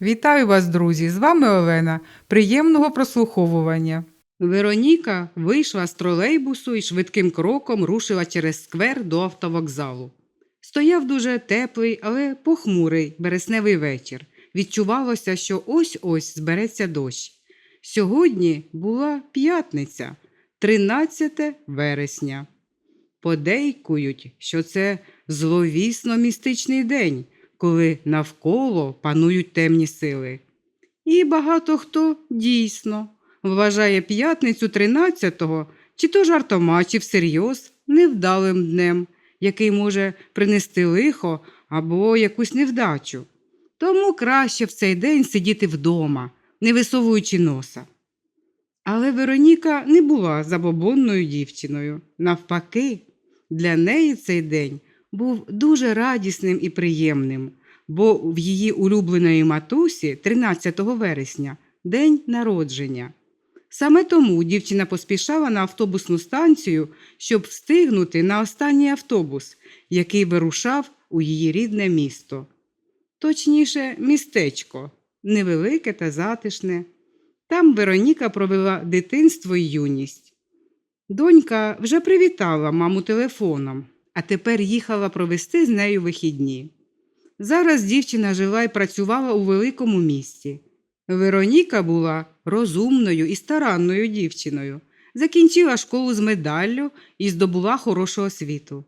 Вітаю вас, друзі! З вами Олена. Приємного прослуховування. Вероніка вийшла з тролейбусу і швидким кроком рушила через сквер до автовокзалу. Стояв дуже теплий, але похмурий бересневий вечір. Відчувалося, що ось-ось збереться дощ. Сьогодні була п'ятниця, 13 вересня. Подейкують, що це зловісно містичний день, коли навколо панують темні сили. І багато хто дійсно вважає п'ятницю 13-го чи то жартома, чи всерйоз невдалим днем, який може принести лихо або якусь невдачу. Тому краще в цей день сидіти вдома, не висовуючи носа. Але Вероніка не була забобонною дівчиною. Навпаки, для неї цей день був дуже радісним і приємним, бо в її улюбленої матусі 13 вересня день народження. Саме тому дівчина поспішала на автобусну станцію, щоб встигнути на останній автобус, який вирушав у її рідне місто. Точніше, містечко, невелике та затишне. Там Вероніка провела дитинство й юність. Донька вже привітала маму телефоном, а тепер їхала провести з нею вихідні. Зараз дівчина жила і працювала у великому місті. Вероніка була розумною і старанною дівчиною, закінчила школу з медаллю і здобула хорошу освіту.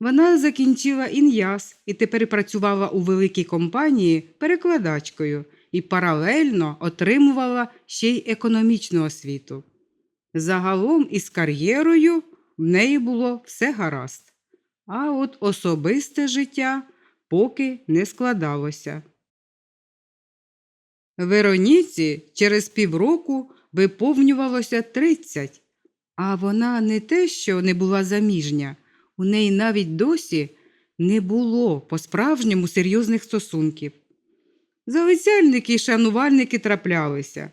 Вона закінчила ін'яс і тепер працювала у великій компанії перекладачкою і паралельно отримувала ще й економічну освіту. Загалом із кар'єрою в неї було все гаразд, а от особисте життя поки не складалося. Вероніці через півроку виповнювалося 30, а вона не те, що не була заміжня, у неї навіть досі не було по-справжньому серйозних стосунків. Залицяльники й шанувальники траплялися,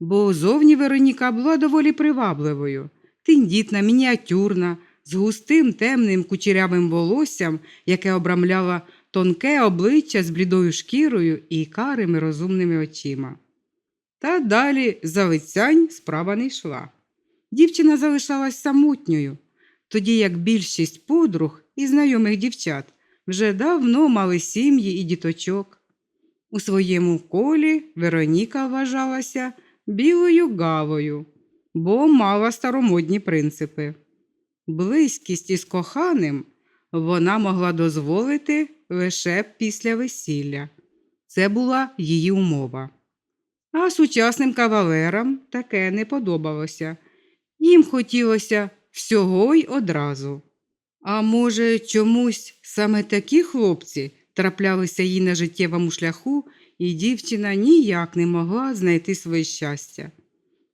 бо зовні Вероніка була доволі привабливою, тендітна, мініатюрна, з густим темним кучерявим волоссям, яке обрамляло тонке обличчя з блідою шкірою і карими розумними очима. Та далі залицянь справа не йшла. Дівчина залишалась самотньою, тоді як більшість подруг і знайомих дівчат вже давно мали сім'ї і діточок. У своєму колі Вероніка вважалася білою гавою, бо мала старомодні принципи. Близькість із коханим вона могла дозволити лише після весілля. Це була її умова. А сучасним кавалерам таке не подобалося. Їм хотілося всього й одразу. А може, чомусь саме такі хлопці траплялися їй на життєвому шляху, і дівчина ніяк не могла знайти своє щастя.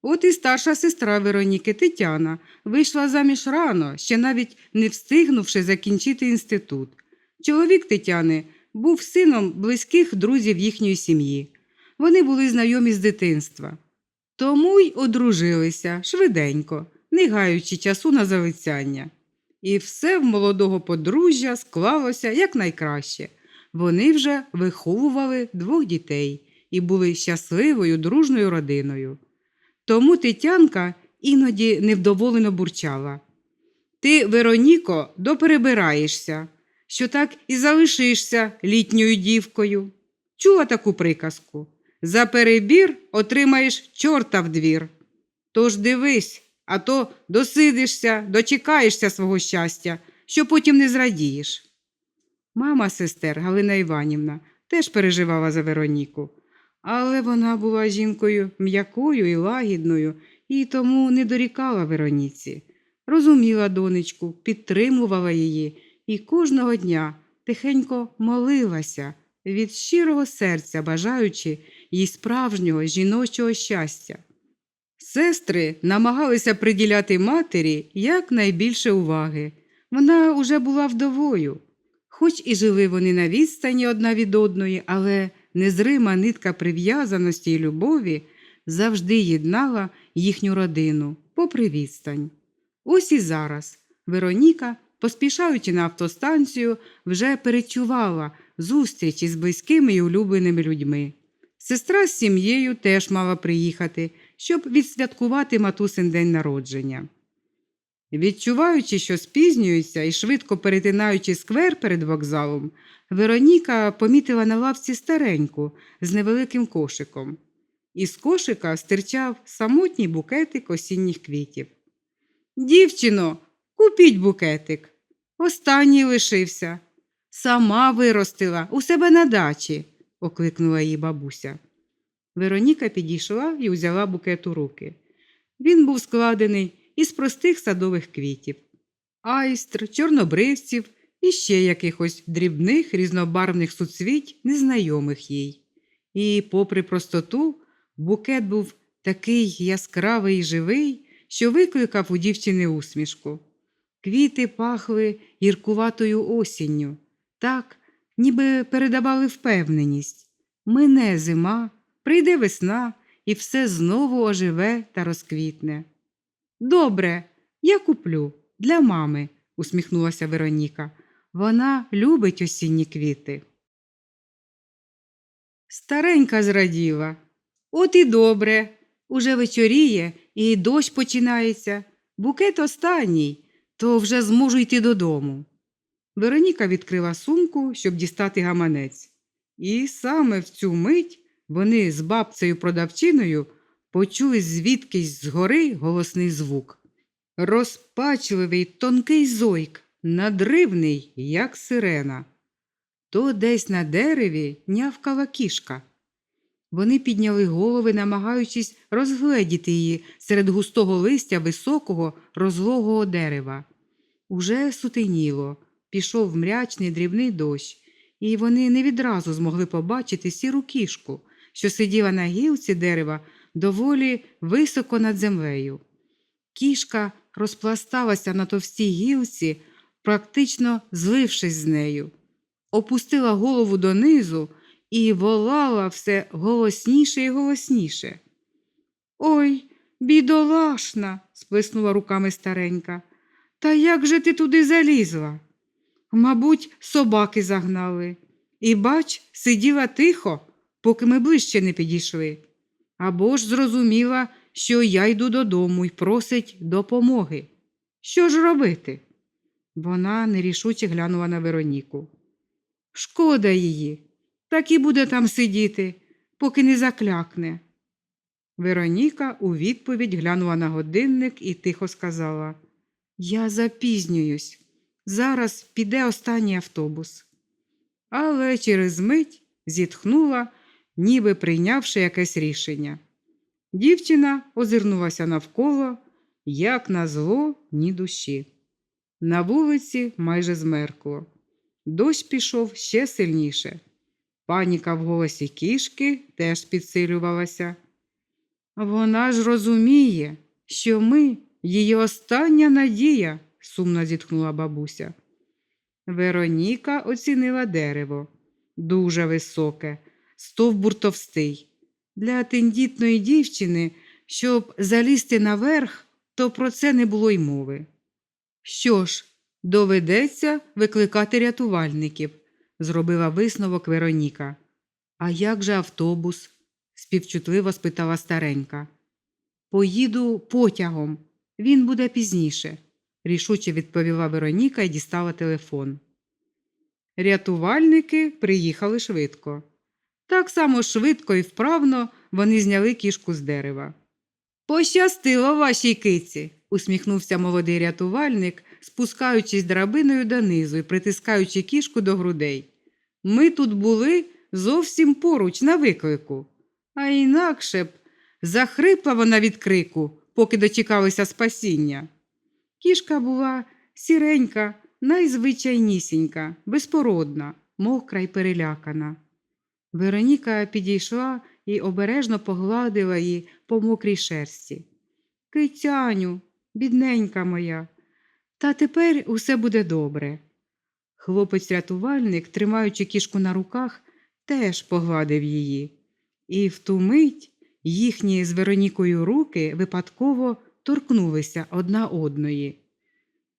От і старша сестра Вероніки Тетяна вийшла заміж рано, ще навіть не встигнувши закінчити інститут. Чоловік Тетяни був сином близьких друзів їхньої сім'ї. Вони були знайомі з дитинства. Тому й одружилися швиденько, не гаючи часу на залицяння. І все в молодого подружжя склалося якнайкраще. Вони вже виховували двох дітей і були щасливою дружною родиною. Тому Тетянка іноді невдоволено бурчала. Ти, Вероніко, доперебираєшся, що так і залишишся літньою дівкою. Чула таку приказку. За перебір отримаєш чорта в двір. Тож дивись, а то досидишся, дочекаєшся свого щастя, що потім не зрадієш. Мама сестер Галина Іванівна теж переживала за Вероніку, але вона була жінкою м'якою і лагідною і тому не дорікала Вероніці. Розуміла донечку, підтримувала її і кожного дня тихенько молилася від щирого серця, бажаючи їй справжнього жіночого щастя. Сестри намагалися приділяти матері якнайбільше уваги. Вона уже була вдовою. Хоч і жили вони на відстані одна від одної, але незрима нитка прив'язаності й любові завжди єднала їхню родину, попри відстань. Ось і зараз Вероніка, поспішаючи на автостанцію, вже перечувала зустріч із близькими й улюбленими людьми. Сестра з сім'єю теж мала приїхати, щоб відсвяткувати матусин день народження. Відчуваючи, що спізнюється і швидко перетинаючи сквер перед вокзалом, Вероніка помітила на лавці стареньку з невеликим кошиком. Із кошика стирчав самотній букетик осінніх квітів. Дівчино, купіть букетик. Останній лишився. Сама виростила у себе на дачі, окликнула її бабуся. Вероніка підійшла і взяла букет у руки. Він був складений із простих садових квітів, айстр, чорнобривців і ще якихось дрібних різнобарвних суцвіть, незнайомих їй. І, попри простоту, букет був такий яскравий і живий, що викликав у дівчини усмішку. Квіти пахли гіркуватою осінню, так, ніби передавали впевненість. Мине зима, прийде весна, і все знову оживе та розквітне. Добре, я куплю для мами, усміхнулася Вероніка. Вона любить осінні квіти. Старенька зраділа. От і добре. Уже вечоріє, і дощ починається. Букет останній, то вже зможу йти додому. Вероніка відкрила сумку, щоб дістати гаманець. І саме в цю мить вони з бабцею продавчиною почули звідкись згори голосний звук. Розпачливий тонкий зойк, надривний, як сирена. То десь на дереві нявкала кішка. Вони підняли голови, намагаючись розгледіти її серед густого листя високого розлогого дерева. Уже сутеніло, пішов мрячний дрібний дощ, і вони не відразу змогли побачити сіру кішку, що сиділа на гілці дерева доволі високо над землею. Кішка розпласталася на товстій гілці, практично злившись з нею, опустила голову донизу і волала все голосніше і голосніше. Ой, бідолашна, сплеснула руками старенька. Та як же ти туди залізла? Мабуть, собаки загнали. І, бач, сиділа тихо, поки ми ближче не підійшли. Або ж зрозуміла, що я йду додому і просить допомоги. Що ж робити? Вона нерішуче глянула на Вероніку. Шкода її, так і буде там сидіти, поки не заклякне. Вероніка у відповідь глянула на годинник і тихо сказала: Я запізнююсь. Зараз піде останній автобус. Але через мить зітхнула, ніби прийнявши якесь рішення. Дівчина озирнулася навколо, як на зло, ні душі. На вулиці майже змеркло. Дощ пішов ще сильніше. Паніка в голосі кішки теж підсилювалася. Вона ж розуміє, що ми її остання надія, сумно зітхнула бабуся. Вероніка оцінила дерево. Дуже високе, стовбур товстий. Для тендітної дівчини, щоб залізти наверх, то про це не було й мови. Що ж, доведеться викликати рятувальників, зробила висновок Вероніка. А як же автобус? співчутливо спитала старенька. Поїду потягом, він буде пізніше, рішуче відповіла Вероніка і дістала телефон. Рятувальники приїхали швидко. Так само швидко і вправно вони зняли кішку з дерева. Пощастило вашій киці, усміхнувся молодий рятувальник, спускаючись драбиною донизу і притискаючи кішку до грудей. Ми тут були зовсім поруч на виклику, а інакше б захрипла вона від крику, поки дочекалися спасіння. Кішка була сіренька, найзвичайнісінька, безпородна, мокра й перелякана. Вероніка підійшла і обережно погладила її по мокрій шерсті. Китяню, бідненька моя, та тепер усе буде добре. Хлопець-рятувальник, тримаючи кішку на руках, теж погладив її. І в ту мить їхні з Веронікою руки випадково торкнулися одна одної.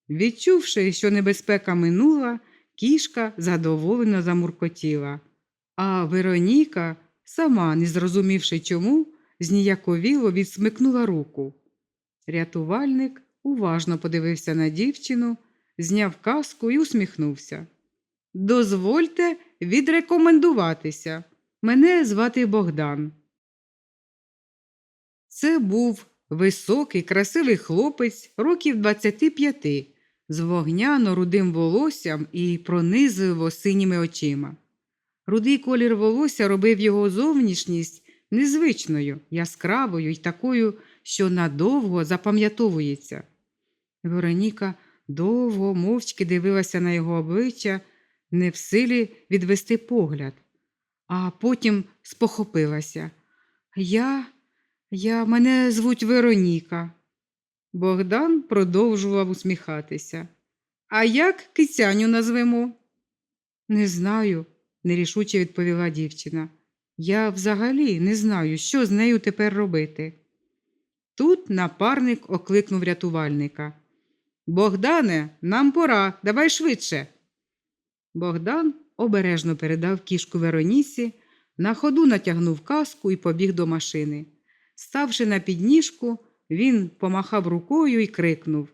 Відчувши, що небезпека минула, кішка задоволено замуркотіла, а Вероніка сама, не зрозумівши чому, зніяковіло відсмикнула руку. Рятувальник уважно подивився на дівчину, зняв каску і усміхнувся. Дозвольте відрекомендуватися. Мене звати Богдан. Це був високий, красивий хлопець років 25, з вогняно-рудим волоссям і пронизливо синіми очима. Рудий колір волосся робив його зовнішність незвичною, яскравою і такою, що надовго запам'ятовується. Вероніка довго мовчки дивилася на його обличчя, не в силі відвести погляд, а потім спохопилася. Я, я, мене звуть Вероніка. Богдан продовжував усміхатися. А як кицяню назвемо? Не знаю, нерішуче відповіла дівчина. Я взагалі не знаю, що з нею тепер робити. Тут напарник окликнув рятувальника. Богдане, нам пора, давай швидше. Богдан обережно передав кішку Веронісі, на ходу натягнув каску і побіг до машини. Ставши на підніжку, він помахав рукою і крикнув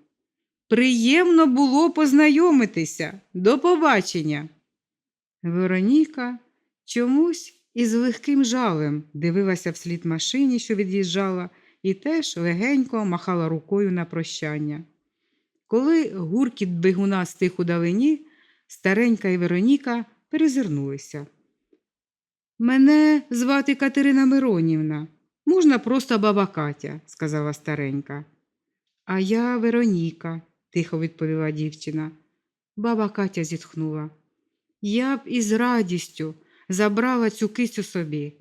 Приємно було познайомитися. До побачення. Вероніка чомусь із легким жалем дивилася вслід машині, що від'їжджала, і теж легенько махала рукою на прощання. Коли гуркіт бігуна стих у далині, старенька і Вероніка перезирнулися. Мене звати Катерина Миронівна. Можна просто баба Катя, сказала старенька. А я Вероніка, тихо відповіла дівчина. Баба Катя зітхнула. Я б із радістю забрала цю кицю собі,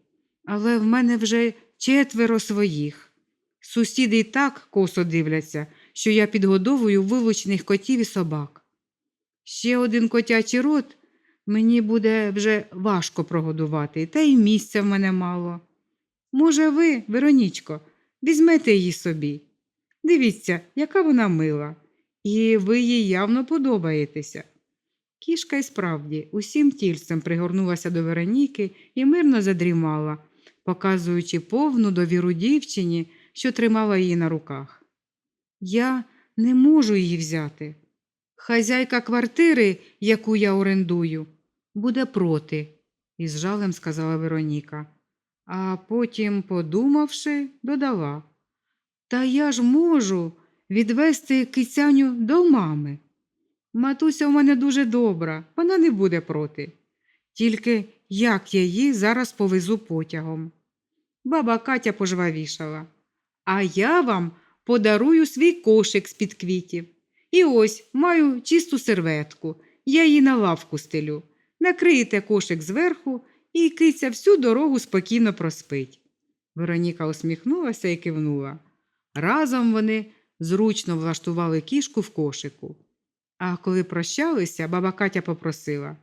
але в мене вже четверо своїх. Сусіди й так косо дивляться, що я підгодовую вилучених котів і собак. Ще один котячий рот мені буде вже важко прогодувати, та й місця в мене мало. Може, ви, Веронічко, візьмете її собі. Дивіться, яка вона мила, і ви їй явно подобаєтеся. Кішка й справді усім тільцем пригорнулася до Вероніки і мирно задрімала, показуючи повну довіру дівчині, що тримала її на руках. Я не можу її взяти. Хазяйка квартири, яку я орендую, буде проти, із жалем сказала Вероніка. А потім, подумавши, додала. Та я ж можу відвести кицяню до мами. Матуся у мене дуже добра, вона не буде проти. Тільки як я її зараз повезу потягом. Баба Катя пожвавішала. А я вам подарую свій кошик з-під квітів. І ось маю чисту серветку, я її на лавку стелю. Накриєте кошик зверху, і киця всю дорогу спокійно проспить. Вероніка усміхнулася і кивнула. Разом вони зручно влаштували кішку в кошику. А коли прощалися, баба Катя попросила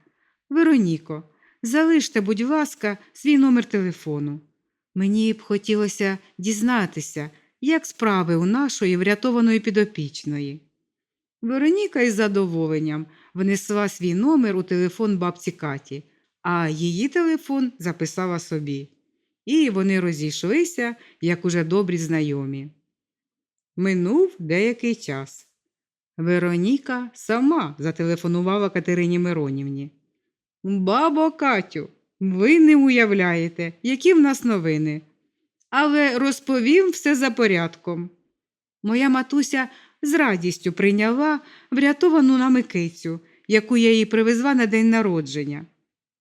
Вероніко, залиште, будь ласка, свій номер телефону. Мені б хотілося дізнатися, як справи у нашої врятованої підопічної. Вероніка із задоволенням внесла свій номер у телефон бабці Каті, а її телефон записала собі. І вони розійшлися, як уже добрі знайомі. Минув деякий час. Вероніка сама зателефонувала Катерині Миронівні. Бабо Катю, ви не уявляєте, які в нас новини. Але розповім все за порядком. Моя матуся з радістю прийняла врятовану нами кицю, яку я їй привезла на день народження.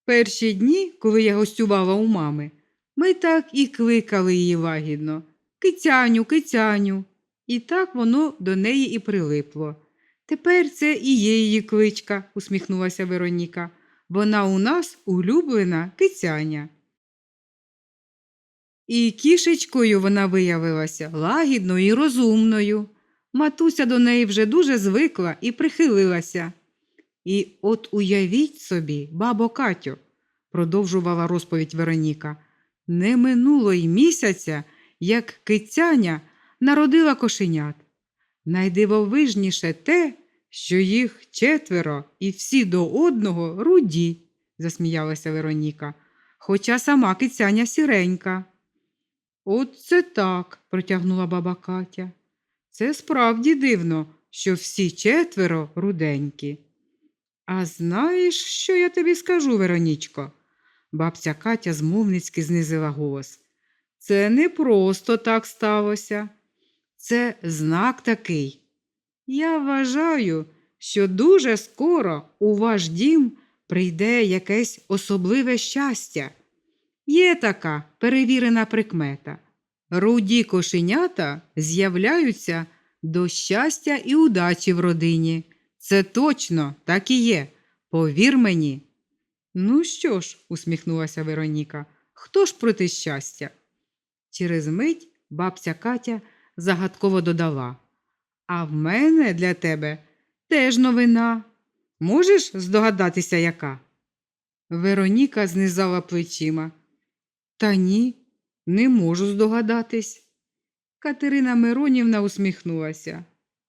Перші дні, коли я гостювала у мами, ми так і кликали її лагідно Кицяню, кицяню. І так воно до неї і прилипло. Тепер це і є її кличка, усміхнулася Вероніка. Вона у нас улюблена кицяня. І кішечкою вона виявилася лагідною і розумною. Матуся до неї вже дуже звикла і прихилилася. І от уявіть собі, бабо Катю, продовжувала розповідь Вероніка, не минуло й місяця, як кицяня народила кошенят. Найдивовижніше те, що їх четверо і всі до одного руді, засміялася Вероніка. хоча сама кицяня сіренька. От це так, протягнула баба Катя. Це справді дивно, що всі четверо руденькі. А знаєш, що я тобі скажу, Веронічко? Бабця Катя змовницьки знизила голос. Це не просто так сталося. Це знак такий. Я вважаю, що дуже скоро у ваш дім прийде якесь особливе щастя. Є така перевірена прикмета. Руді кошенята з'являються до щастя і удачі в родині. Це точно так і є. Повір мені. Ну що ж, усміхнулася Вероніка, хто ж проти щастя? Через мить бабця Катя загадково додала. А в мене для тебе теж новина. Можеш здогадатися, яка? Вероніка знизала плечима. Та ні, не можу здогадатись. Катерина Миронівна усміхнулася.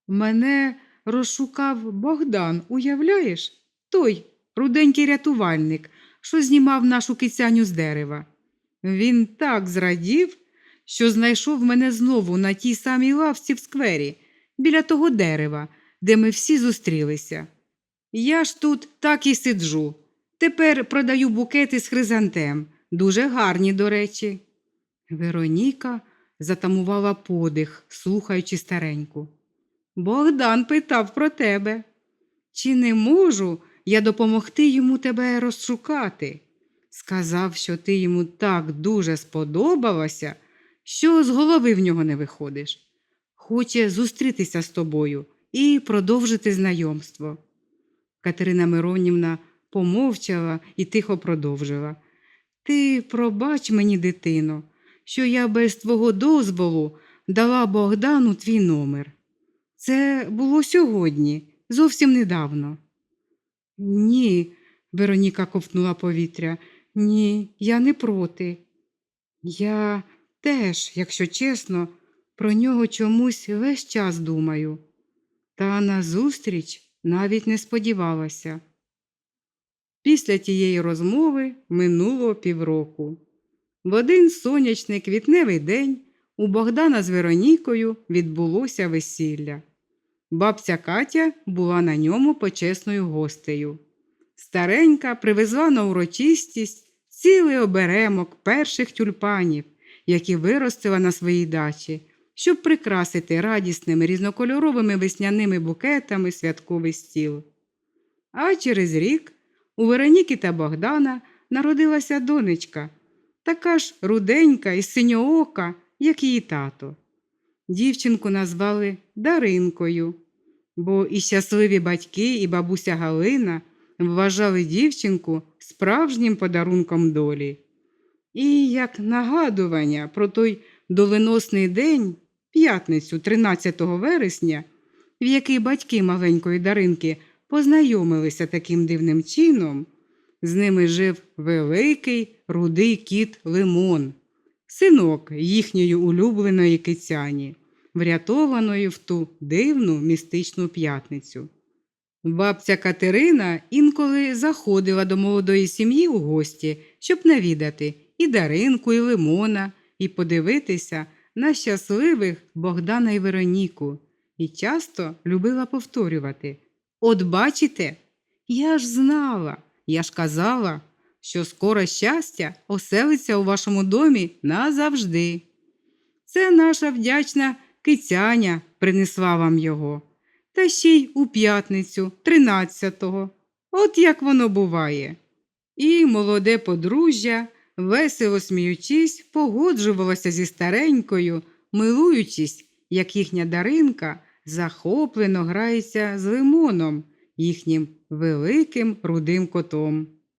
Мене розшукав Богдан, уявляєш? Той руденький рятувальник, що знімав нашу кицяню з дерева. Він так зрадів, що знайшов мене знову на тій самій лавці в сквері, біля того дерева, де ми всі зустрілися. Я ж тут так і сиджу. Тепер продаю букети з хризантем, дуже гарні, до речі. Вероніка затамувала подих, слухаючи стареньку. Богдан питав про тебе. Чи не можу я допомогти йому тебе розшукати? Сказав, що ти йому так дуже сподобалася, що з голови в нього не виходиш. Хоче зустрітися з тобою і продовжити знайомство. Катерина Миронівна помовчала і тихо продовжила. Ти пробач мені, дитино, що я без твого дозволу дала Богдану твій номер. Це було сьогодні, зовсім недавно. Ні, Вероніка ковтнула повітря. Ні, я не проти. Я теж, якщо чесно, про нього чомусь весь час думаю. Та на зустріч навіть не сподівалася. Після тієї розмови минуло півроку. В один сонячний квітневий день у Богдана з Веронікою відбулося весілля. Бабця Катя була на ньому почесною гостею. Старенька привезла на урочистість цілий оберемок перших тюльпанів, які виростила на своїй дачі, щоб прикрасити радісними різнокольоровими весняними букетами святковий стіл. А через рік у Вероніки та Богдана народилася донечка, така ж руденька і синьоока, як її тато. Дівчинку назвали Даринкою, бо і щасливі батьки, і бабуся Галина вважали дівчинку справжнім подарунком долі. І як нагадування про той доленосний день, п'ятницю, 13 вересня, в який батьки маленької Даринки познайомилися таким дивним чином, з ними жив великий рудий кіт Лимон, синок їхньої улюбленої кицяні, врятованої в ту дивну містичну п'ятницю. Бабця Катерина інколи заходила до молодої сім'ї у гості, щоб навідати і Даринку, і Лимона, і подивитися на щасливих Богдана і Вероніку, і часто любила повторювати От бачите, я ж знала, я ж казала, що скоро щастя оселиться у вашому домі назавжди. Це наша вдячна кицяня принесла вам його. Та ще й у п'ятницю, тринадцятого. От як воно буває. І молоде подружжя, весело сміючись, погоджувалася зі старенькою, милуючись, як їхня даринка захоплено грається з лимоном, їхнім великим рудим котом.